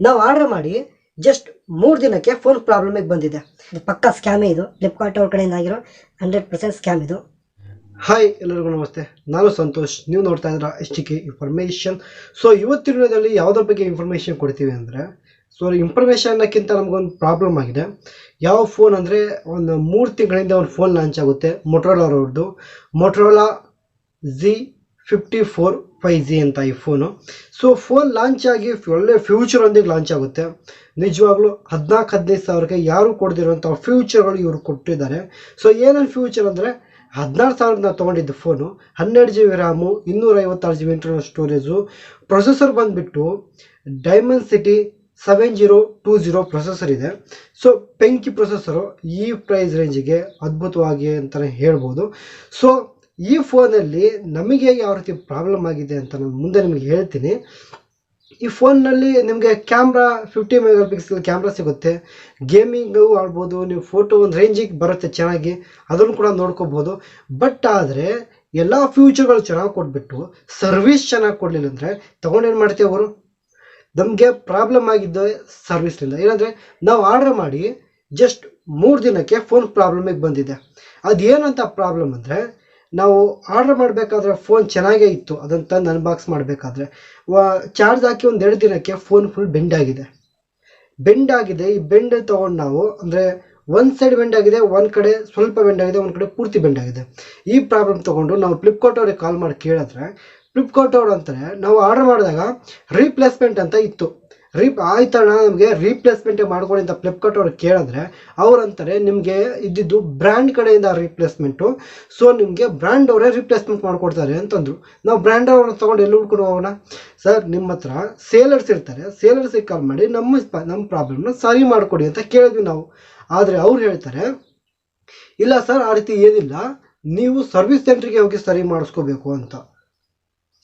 ನಾವು ಆರ್ಡರ್ ಮಾಡಿ ಜಸ್ಟ್ ಮೂರು ದಿನಕ್ಕೆ ಫೋನ್ ಪ್ರಾಬ್ಲಮಿಗೆ ಬಂದಿದೆ. ಪಕ್ಕ ಸ್ಕ್ಯಾಮೇ ಇದು. ಫ್ಲಿಪ್ಕಾರ್ಟ್ ಅವ್ರ ಕಡೆಯಿಂದ ಆಗಿರೋ ಹಂಡ್ರೆಡ್ ಪರ್ಸೆಂಟ್ ಸ್ಕ್ಯಾಮ್ ಇದು. ಹಾಯ್ ಎಲ್ಲರಿಗೂ ನಮಸ್ತೆ. ನಾನು ಸಂತೋಷ್. ನೀವು ನೋಡ್ತಾ ಟಿ ಕೆ ಇನ್ಫಾರ್ಮೇಷನ್ ಸೊ ಇವತ್ತಿನ ವಿಡಿಯೋದಲ್ಲಿ ಯಾವುದ್ರ ಬಗ್ಗೆ ಇನ್ಫಾರ್ಮೇಷನ್ ಕೊಡ್ತೀವಿ ಅಂದರೆ ಸೊ ಇನ್ಫಾರ್ಮೇಷನ್ ಅನ್ನಕ್ಕಿಂತ ನಮಗೊಂದು ಪ್ರಾಬ್ಲಮ್ ಆಗಿದೆ. ಯಾವ ಫೋನ್ ಅಂದರೆ ಒಂದು ಮೂರು ತಿಂಗಳಿಂದ ಒಂದು ಫೋನ್ ಲಾಂಚ್ ಆಗುತ್ತೆ. ಮೊಟ್ರೋಲಾ ಅವ್ರದ್ದು. Motorola G fifty four five G ಅಂತ ಈ ಫೋನು ಸೊ ಫೋನ್ ಲಾಂಚ್ ಆಗಿ ಒಳ್ಳೆ ಫ್ಯೂಚರೊಂದಿಗೆ ಲಾಂಚ್ ಆಗುತ್ತೆ. ನಿಜವಾಗ್ಲೂ ಹದಿನಾಲ್ಕು, ಹದಿನೈದು ಸಾವಿರಕ್ಕೆ ಯಾರು ಕೊಡದಿರುವಂಥ ಫ್ಯೂಚರ್ಗಳು ಇವರು ಕೊಟ್ಟಿದ್ದಾರೆ. ಸೊ ಏನೇನು ಫ್ಯೂಚರ್ ಅಂದರೆ ಹದಿನಾರು ಸಾವಿರದ ನಾವು ತೊಗೊಂಡಿದ್ದು ಫೋನು ಹನ್ನೆರಡು ಜಿ ಬಿ ರ್ಯಾಮು ಇನ್ನೂರ ಐವತ್ತಾರು G B internal storage processor ಬಂದುಬಿಟ್ಟು Dimensity seven zero two zero processor ಇದೆ. ಸೊ ಪೆಂಕಿ ಪ್ರೊಸೆಸರು ಈ ಪ್ರೈಸ್ ರೇಂಜಿಗೆ ಅದ್ಭುತವಾಗಿ ಅಂತಲೇ ಹೇಳ್ಬೋದು. ಸೊ ಈ ಫೋನಲ್ಲಿ ನಮಗೆ ಯಾವ ರೀತಿ ಪ್ರಾಬ್ಲಮ್ ಆಗಿದೆ ಅಂತ ನಾನು ಮುಂದೆ ನಿಮಗೆ ಹೇಳ್ತೀನಿ. ಈ ಫೋನ್ನಲ್ಲಿ ನಿಮಗೆ camera fifty mega pixel camera ಸಿಗುತ್ತೆ ಗೇಮಿಂಗು ಆಡ್ಬೋದು ನೀವು ಫೋಟೋ ಒಂದು ರೇಂಜಿಗೆ ಬರುತ್ತೆ ಚೆನ್ನಾಗಿ, ಅದನ್ನು ಕೂಡ ನೋಡ್ಕೋಬೋದು. ಬಟ್ ಆದರೆ ಎಲ್ಲ ಫ್ಯೂಚರ್ಗಳು ಚೆನ್ನಾಗಿ ಕೊಟ್ಬಿಟ್ಟು ಸರ್ವಿಸ್ ಚೆನ್ನಾಗಿ ಕೊಡಲಿಲ್ಲ ಅಂದರೆ ತೊಗೊಂಡೇನು ಮಾಡ್ತೀವಿ ಅವರು? ನಮಗೆ ಪ್ರಾಬ್ಲಮ್ ಆಗಿದ್ದ ಸರ್ವಿಸ್ನಿಂದ ಏನಂದರೆ ನಾವು ಆರ್ಡರ್ ಮಾಡಿ ಜಸ್ಟ್ ಮೂರು ದಿನಕ್ಕೆ ಫೋನ್ ಪ್ರಾಬ್ಲಮಿಗೆ ಬಂದಿದೆ. ಅದೇನಂತ ಪ್ರಾಬ್ಲಮ್ ಅಂದರೆ ನಾವು ಆರ್ಡರ್ ಮಾಡಬೇಕಾದ್ರೆ ಫೋನ್ ಚೆನ್ನಾಗೇ ಇತ್ತು. ಅದನ್ನು ತಂದು ಅನ್ಬಾಕ್ಸ್ ಮಾಡಬೇಕಾದ್ರೆ. ಚಾರ್ಜ್ ಹಾಕಿ ಒಂದು ಎರಡು ದಿನಕ್ಕೆ ಫೋನ್ ಫುಲ್ ಬೆಂಡ್ ಆಗಿದೆ. ಬೆಂಡ್ ಆಗಿದೆ. ಈ ಬೆಂಡ್ ತೊಗೊಂಡು ನಾವು ಅಂದರೆ ಒಂದು ಸೈಡ್ ಬೆಂಡ್ ಆಗಿದೆ ಒಂದು ಕಡೆ ಸ್ವಲ್ಪ ಬೆಂಡ್ ಆಗಿದೆ ಒಂದು ಕಡೆ ಪೂರ್ತಿ ಬೆಂಡ್ ಆಗಿದೆ. ಈ ಪ್ರಾಬ್ಲಮ್ ತೊಗೊಂಡು ನಾವು ಫ್ಲಿಪ್ಕಾರ್ಟ್ ಅವ್ರಿಗೆ ಕಾಲ್ ಮಾಡಿ ಕೇಳಿದ್ರೆ ಫ್ಲಿಪ್ಕಾರ್ಟ್ ಅವ್ರು ಅಂತಾರೆ, ನಾವು ಆರ್ಡರ್ ಮಾಡಿದಾಗ ರೀಪ್ಲೇಸ್ಮೆಂಟ್ ಅಂತ ಇತ್ತು. ರೀ ಆಯ್ತಣ್ಣ, ನಮಗೆ ರೀಪ್ಲೇಸ್ಮೆಂಟ್ ಮಾಡ್ಕೊಳ್ಳಿ ಅಂತ ಫ್ಲಿಪ್ಕಾರ್ಟ್ ಅವ್ರು ಕೇಳಿದ್ರೆ, ಅವ್ರು ಅಂತಾರೆ, ನಿಮಗೆ ಇದ್ದಿದ್ದು ಬ್ರ್ಯಾಂಡ್ ಕಡೆಯಿಂದ ರೀಪ್ಲೇಸ್ಮೆಂಟು ಸೊ ನಿಮಗೆ ಬ್ರ್ಯಾಂಡ್ ಅವರೇ ರೀಪ್ಲೇಸ್ಮೆಂಟ್ ಮಾಡಿಕೊಡ್ತಾರೆ ಅಂತಂದರು. ನಾವು ಬ್ರ್ಯಾಂಡ್ ಅವ್ರನ್ನ ತೊಗೊಂಡು ಎಲ್ಲಿ ಹುಡ್ಕೊಂಡು ಹೋಗೋಣ? ಸರ್ ನಿಮ್ಮ ಹತ್ರ ಸೇಲರ್ಸ್ ಇರ್ತಾರೆ. ಸೇಲರ್ಸಿಗೆ ಕಾಲ್ ಮಾಡಿ, ನಮ್ಮ ನಮ್ಮ ಪ್ರಾಬ್ಲಮ್ನ ಸರಿ ಮಾಡಿಕೊಡಿ ಅಂತ ಕೇಳಿದ್ವಿ ನಾವು. ಆದರೆ ಅವ್ರು ಹೇಳ್ತಾರೆ, ಇಲ್ಲ ಸರ್ ಆ ರೀತಿ ಏನಿಲ್ಲ. ನೀವು ಸರ್ವಿಸ್ ಸೆಂಟ್ರಿಗೆ ಹೋಗಿ ಸರಿ ಮಾಡಿಸ್ಕೋಬೇಕು ಅಂತ.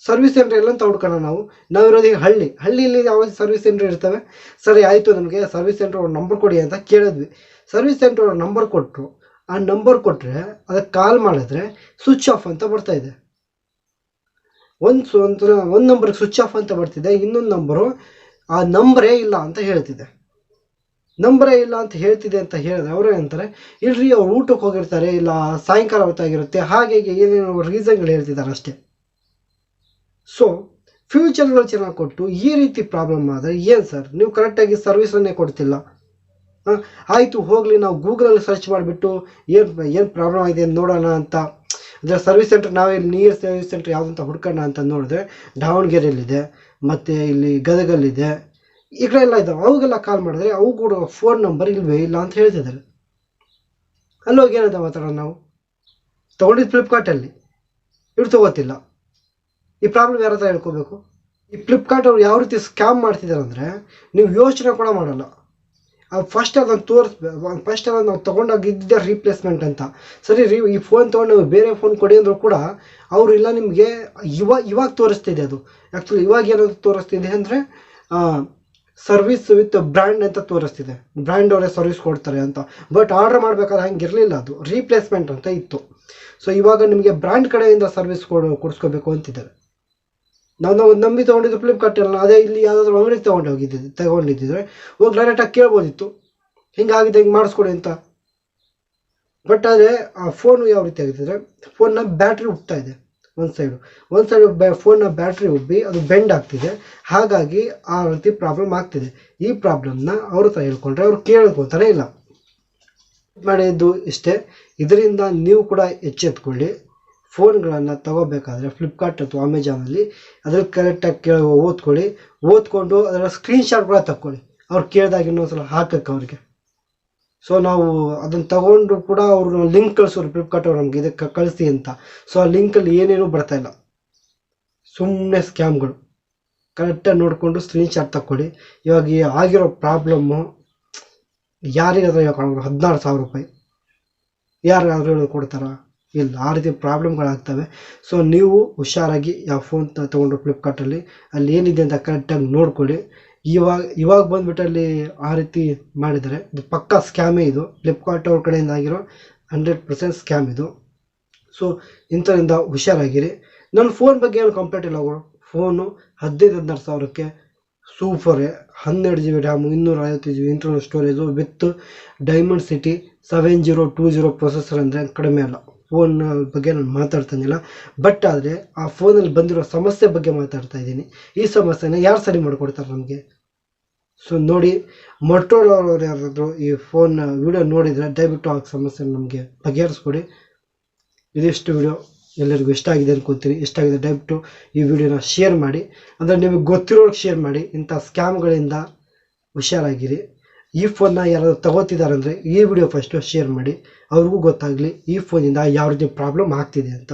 ಸರ್ವಿಸ್ ಸೆಂಟರ್ ಎಲ್ಲ ಅಂತ ಹುಡ್ಕೋಣ ನಾವು. ನಾವಿರೋದು ಈಗ ಹಳ್ಳಿ. ಹಳ್ಳಿಯಲ್ಲಿ ಯಾವ ಸರ್ವಿಸ್ ಸೆಂಟರ್ ಇರ್ತವೆ? ಸರಿ, ಆಯಿತು ನಮಗೆ ಸರ್ವಿಸ್ ಸೆಂಟರ್ ಅವ್ರ ನಂಬರ್ ಕೊಡಿ ಅಂತ ಕೇಳಿದ್ವಿ. ಸರ್ವಿಸ್ ಸೆಂಟರ್ ಅವ್ರ ನಂಬರ್ ಕೊಟ್ಟರು ಆ ನಂಬರ್ ಕೊಟ್ಟರೆ ಅದಕ್ಕೆ ಕಾಲ್ ಮಾಡಿದ್ರೆ ಸ್ವಿಚ್ ಆಫ್ ಅಂತ ಬರ್ತಾ ಇದೆ. ಒಂದು ಒಂದು ಒಂದು ನಂಬರ್ಗೆ ಸ್ವಿಚ್ ಆಫ್ ಅಂತ ಬರ್ತಿದೆ. ಇನ್ನೊಂದು ನಂಬರು ಆ ನಂಬರೇ ಇಲ್ಲ ಅಂತ ಹೇಳ್ತಿದೆ. ನಂಬರೇ ಇಲ್ಲ ಅಂತ ಹೇಳ್ತಿದೆ ಅಂತ ಹೇಳಿದ್ರೆ ಅವರೇ ಅಂತಾರೆ ಇಲ್ರಿ ಅವ್ರು ಊಟಕ್ಕೆ ಹೋಗಿರ್ತಾರೆ, ಇಲ್ಲ ಸಾಯಂಕಾಲ ಹೊತ್ತಾಗಿರುತ್ತೆ. ಹಾಗೆ ಏನೇನೋ ರೀಸನ್ಗಳು ಹೇಳ್ತಿದ್ದಾರೆ ಅಷ್ಟೇ. ಸೊ ಫ್ಯೂಚರ್ಗಳು ಚೆನ್ನಾಗಿ ಕೊಟ್ಟು ಈ ರೀತಿ ಪ್ರಾಬ್ಲಮ್ ಆದರೆ ಏನು ಸರ್ ನೀವು ಕರೆಕ್ಟಾಗಿ ಸರ್ವಿಸನ್ನೇ ಕೊಡ್ತಿಲ್ಲ. ಆಯಿತು, ಹೋಗಲಿ, ನಾವು ಗೂಗಲಲ್ಲಿ ಸರ್ಚ್ ಮಾಡಿಬಿಟ್ಟು ಏನು ಏನು ಪ್ರಾಬ್ಲಮ್ ಆಗಿದೆ ನೋಡೋಣ ಅಂತ. ಅಂದರೆ ಸರ್ವಿಸ್ ಸೆಂಟರ್ ನಾವೇ ಇಲ್ಲಿ ನಿಯರ್ ಸರ್ವಿಸ್ ಸೆಂಟರ್ ಯಾವುದಂತ ಹುಡ್ಕೋಣ ಅಂತ ನೋಡಿದ್ರೆ ದಾವಣಗೆರೆಯಲ್ಲಿದೆ, ಮತ್ತು ಇಲ್ಲಿ ಗದಗಲ್ಲಿದೆ, ಈ ಕಡೆ ಎಲ್ಲ ಇದ್ದಾವೆ ಅವಾಗೆಲ್ಲ ಕಾಲ್ ಮಾಡಿದ್ರೆ ಅವು ಕೂಡ ಫೋನ್ ನಂಬರ್ ಇಲ್ವೇ ಇಲ್ಲ ಅಂತ ಹೇಳ್ತಿದ್ದಾರೆ. ಅಲ್ಲೋಗಿ ಏನಂತ ಮಾತಾಡೋಣ ನಾವು? ತೊಗೊಂಡಿದ್ದು ಫ್ಲಿಪ್ಕಾರ್ಟಲ್ಲಿ ಇವ್ರು ತಗೋತಿಲ್ಲ. ಈ ಪ್ರಾಬ್ಲಮ್ ಯಾರ ಹತ್ರ ಹೇಳ್ಕೋಬೇಕು? ಈ ಫ್ಲಿಪ್ಕಾರ್ಟ್ ಅವ್ರು ಯಾವ ರೀತಿ ಸ್ಕ್ಯಾಮ್ ಮಾಡ್ತಿದ್ದಾರೆ ಅಂದರೆ, ನೀವು ಯೋಚನೆ ಕೂಡ ಮಾಡಲ್ಲ. ಫಸ್ಟ್ ಅದನ್ನು ತೋರಿಸ್ಬೇಕು ಫಸ್ಟ್ ಅದನ್ನು ನಾವು ತೊಗೊಂಡಾಗ ಇದ್ದಿದ್ದೆ ರೀಪ್ಲೇಸ್ಮೆಂಟ್ ಅಂತ. ಸರಿ, ರೀ, ಈ ಫೋನ್ ತೊಗೊಂಡು ನೀವು ಬೇರೆ ಫೋನ್ ಕೊಡಿ ಅಂದರೂ ಕೂಡ, ಅವರು ಇಲ್ಲ ನಿಮಗೆ ಇವಾಗ ಇವಾಗ ತೋರಿಸ್ತಿದೆ ಅದು. ಆ್ಯಕ್ಚುಲಿ ಇವಾಗ ಏನಂತ ತೋರಿಸ್ತಿದೆ ಅಂದರೆ ಸರ್ವಿಸ್ ವಿತ್ ಬ್ರ್ಯಾಂಡ್ ಅಂತ ತೋರಿಸ್ತಿದೆ. ಬ್ರ್ಯಾಂಡ್ ಅವರೇ ಸರ್ವಿಸ್ ಕೊಡ್ತಾರೆ ಅಂತ. ಬಟ್ ಆರ್ಡರ್ ಮಾಡಬೇಕಾದ್ರೆ ಹಂಗೆ ಇರಲಿಲ್ಲ ಅದು. ರೀಪ್ಲೇಸ್ಮೆಂಟ್ ಅಂತ ಇತ್ತು. ಸೊ ಇವಾಗ ನಿಮಗೆ ಬ್ರ್ಯಾಂಡ್ ಕಡೆಯಿಂದ ಸರ್ವಿಸ್ ಕೊಡು, ಕೊಡಿಸ್ಕೋಬೇಕು ಅಂತಿದ್ದಾರೆ. ನಾವು ನಾವು ನಂಬಿ ತೊಗೊಂಡಿದ್ದು ಅಲ್ಲ, ಅದೇ ಇಲ್ಲಿ ಯಾವುದಾದ್ರೂ ಅಂಗಡಿಗೆ ತೊಗೊಂಡು ಹೋಗಿದ್ದಿದ್ದು ತಗೊಂಡಿದ್ದಿದ್ರೆ ಹೋಗಿ ಡೈರೆಕ್ಟಾಗಿ ಕೇಳ್ಬೋದಿತ್ತು. ಹಿಂಗಾಗಿದೆ, ಹಿಂಗೆ ಮಾಡಿಸ್ಕೊಡಿ ಅಂತ. ಬಟ್ ಆದರೆ ಆ ಫೋನು ಯಾವ ರೀತಿ ಆಗಿದ್ರೆ ಫೋನ್ನ ಬ್ಯಾಟ್ರಿ ಉಬ್ತಾ ಇದೆ ಒಂದು ಸೈಡು ಒಂದು ಸೈಡು ಬ್ಯಾ ಫೋನ್ನ ಬ್ಯಾಟ್ರಿ ಉಬ್ಬಿ, ಅದು ಬೆಂಡ್ ಆಗ್ತಿದೆ. ಹಾಗಾಗಿ ಆ ರೀತಿ ಪ್ರಾಬ್ಲಮ್ ಆಗ್ತಿದೆ. ಈ ಪ್ರಾಬ್ಲಮ್ನ ಅವ್ರ ಹತ್ರ ಹೇಳ್ಕೊಂಡ್ರೆ ಅವ್ರು ಕೇಳ್ಕೊತಾನೆ ಇಲ್ಲ. ಮಾಡಿದ್ದು ಇಷ್ಟೇ. ಇದರಿಂದ ನೀವು ಕೂಡ ಎಚ್ಚೆತ್ಕೊಳ್ಳಿ. ಫೋನ್ಗಳನ್ನು ತಗೋಬೇಕಾದ್ರೆ ಫ್ಲಿಪ್ಕಾರ್ಟ್ ಅಥವಾ ಅಮೆಜಾನಲ್ಲಿ ಅದ್ರ ಕರೆಕ್ಟಾಗಿ ಕೇಳಿ, ಓದ್ಕೊಳ್ಳಿ. ಓದ್ಕೊಂಡು ಅದರ ಸ್ಕ್ರೀನ್ಶಾಟ್ ಕೂಡ ತಕ್ಕೊಳ್ಳಿ. ಅವ್ರು ಕೇಳಿದಾಗ ಇನ್ನೊಂದ್ಸಲ ಹಾಕಕ್ಕೆ ಅವ್ರಿಗೆ. ಸೊ ನಾವು ಅದನ್ನು ತಗೊಂಡು ಕೂಡ ಅವರು ಲಿಂಕ್ ಕಳಿಸೋರು ಫ್ಲಿಪ್ಕಾರ್ಟ್ ಅವ್ರು ನಮ್ಗೆ ಇದಕ್ಕೆ ಕಳಿಸಿ ಅಂತ. ಸೊ ಆ ಲಿಂಕಲ್ಲಿ ಏನೇನೂ ಬರ್ತಾ ಇಲ್ಲ. ಸುಮ್ಮನೆ ಸ್ಕ್ಯಾಮ್ಗಳು ಕರೆಕ್ಟಾಗಿ ನೋಡಿಕೊಂಡು ಸ್ಕ್ರೀನ್ಶಾಟ್ ತಕ್ಕೊಳ್ಳಿ. ಇವಾಗ ಆಗಿರೋ ಪ್ರಾಬ್ಲಮ್ಮು ಯಾರಿಗಾದ್ರೂ ಹೇಳ್ಕೊಂಡು ಹದಿನಾರು ಸಾವಿರ ರೂಪಾಯಿ. ಯಾರಿಗಾದ್ರೂ ಹೇಳಿ ಕೊಡ್ತಾರಾ? ಇಲ್ಲ ಆ ರೀತಿ ಪ್ರಾಬ್ಲಮ್ಗಳಾಗ್ತವೆ. ಸೊ ನೀವು ಹುಷಾರಾಗಿ ಯಾವ ಫೋನ್ ತೊಗೊಂಡ್ರು ಫ್ಲಿಪ್ಕಾರ್ಟಲ್ಲಿ, ಅಲ್ಲಿ ಏನಿದೆ ಅಂತ ಕರೆಕ್ಟಾಗಿ ನೋಡ್ಕೊಳ್ಳಿ. ಇವಾಗ ಇವಾಗ ಬಂದ್ಬಿಟ್ಟು ಅಲ್ಲಿ ಆ ರೀತಿ ಮಾಡಿದರೆ, ಇದು ಪಕ್ಕಾ ಸ್ಕ್ಯಾಮೇ ಇದು. ಫ್ಲಿಪ್ಕಾರ್ಟ್ ಅವ್ರ ಕಡೆಯಿಂದ ಆಗಿರೋ ಹಂಡ್ರೆಡ್ ಪರ್ಸೆಂಟ್ ಸ್ಕ್ಯಾಮ್ ಇದು. ಸೊ ಇಂಥದ್ರಿಂದ ಹುಷಾರಾಗಿರಿ. ನನ್ನ ಫೋನ್ ಬಗ್ಗೆ ಏನು ಕಂಪ್ಲೇಂಟ್ ಇಲ್ಲ ಅವರು ಫೋನು ಹದಿನೈದು ಹದಿನಾರು ಸಾವಿರಕ್ಕೆ ಸೂಪರ್ ಹನ್ನೆರಡು ಜಿ ಬಿ ರ್ಯಾಮು ಇನ್ನೂರ ಐವತ್ತು G B internal storage with Dimensity seven zero two zero processor ಅಂದರೆ ಕಡಿಮೆ ಅಲ್ಲ. ಫೋನ್ ಬಗ್ಗೆ ನಾನು ಮಾತಾಡ್ತಾನಿಲ್ಲ ಬಟ್ ಆದರೆ ಆ ಫೋನಲ್ಲಿ ಬಂದಿರೋ ಸಮಸ್ಯೆ ಬಗ್ಗೆ ಮಾತಾಡ್ತಾ ಇದ್ದೀನಿ. ಈ ಸಮಸ್ಯೆನ ಯಾರು ಸರಿ ಮಾಡಿಕೊಡ್ತಾರೆ ನಮಗೆ? ಸೊ ನೋಡಿ ಮೊಟ್ರೋಲವ್ರವ್ರು ಯಾರಾದರೂ ಈ ಫೋನ್ ವಿಡಿಯೋ ನೋಡಿದರೆ ದಯವಿಟ್ಟು ಆ ಸಮಸ್ಯೆ ನಮಗೆ ಬಗೆಹರಿಸ್ಕೊಡಿ. ಇದಿಷ್ಟು ವಿಡಿಯೋ ಎಲ್ಲರಿಗೂ ಇಷ್ಟ ಆಗಿದೆ ಅನ್ಕೋತೀನಿ. ಇಷ್ಟ ಆಗಿದೆ ದಯವಿಟ್ಟು ಈ ವಿಡಿಯೋನ ಶೇರ್ ಮಾಡಿ. ಅಂದರೆ ನಿಮಗೆ ಗೊತ್ತಿರೋರಿಗೆ ಶೇರ್ ಮಾಡಿ. ಇಂಥ ಸ್ಕ್ಯಾಮ್ಗಳಿಂದ ಹುಷಾರಾಗಿರಿ. ಈ ಫೋನ್ನ ಯಾರಾದ್ರು ತಗೋತಿದ್ದಾರೆ ಅಂದರೆ ಈ ವಿಡಿಯೋ ಫಸ್ಟು ಶೇರ್ ಮಾಡಿ, ಅವ್ರಿಗೂ ಗೊತ್ತಾಗಲಿ ಈ ಫೋನಿಂದ ಯಾವ ರೀತಿ ಪ್ರಾಬ್ಲಮ್ ಆಗ್ತಿದೆ ಅಂತ.